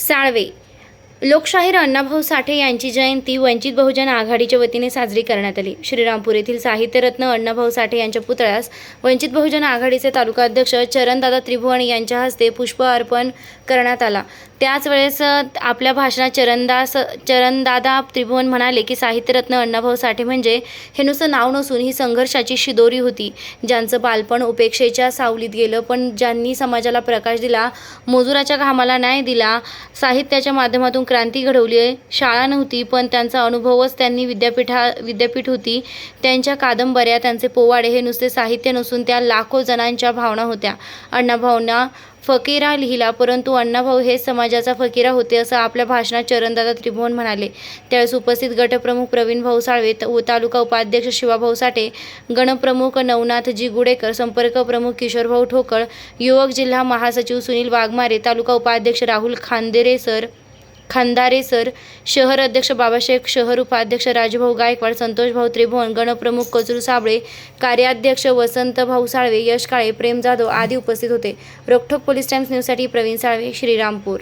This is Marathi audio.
साळवे लोकशाहीर अण्णाभाऊ साठे यांची जयंती वंचित बहुजन आघाडीच्या वतीने साजरी करण्यात आली. श्रीरामपूर येथील साहित्यरत्न अण्णाभाऊ साठे यांच्या पुतळ्यास वंचित बहुजन आघाडीचे तालुका अध्यक्ष चरणदादा त्रिभुवन यांच्या हस्ते पुष्प अर्पण करण्यात आला. त्याच वेळेस आपल्या भाषणात चरणदास चरणदादा त्रिभुवन म्हणाले की साहित्यरत्न अण्णाभाऊ साठे म्हणजे हे नुसतं नाव नसून ही संघर्षाची शिदोरी होती. ज्यांचं बालपण उपेक्षेच्या सावलीत गेलं पण ज्यांनी समाजाला प्रकाश दिला मजुराच्या घामाला न्याय दिला साहित्याच्या माध्यमातून क्रांती घडवली आहे. शाळा नव्हती पण त्यांचा अनुभवच त्यांनी विद्यापीठा विद्यापीठ होती. त्यांच्या कादंबऱ्या त्यांचे पोवाडे हे नुसते साहित्य नसून त्या लाखो जणांच्या भावना होत्या. अण्णाभाऊंना फकीरा लिहिला परंतु अण्णाभाऊ हे समाजाचा फकीरा होते असं आपल्या भाषणात चरणदादा त्रिभुवन म्हणाले. त्यावेळेस उपस्थित गटप्रमुख प्रवीण भाऊ साळवे त- व तालुका उपाध्यक्ष शिवाभाऊ साठे गणप्रमुख नवनाथजी गुडेकर संपर्क प्रमुख किशोरभाऊ ठोकळ युवक जिल्हा महासचिव सुनील वाघमारे तालुका उपाध्यक्ष राहुल खांदेरे सर खांदारे सर शहर अध्यक्ष बाबाशेख शहर उपाध्यक्ष राजभाऊ गायकवाड संतोषभाऊ त्रिभुवन गणप्रमुख कचरू साबळे कार्याध्यक्ष वसंत भाऊ साळवे यश काळे प्रेम जाधव आदी उपस्थित होते. रोखोक पोलीस टाइम्स न्यूजसाठी प्रवीण साळवे श्रीरामपूर.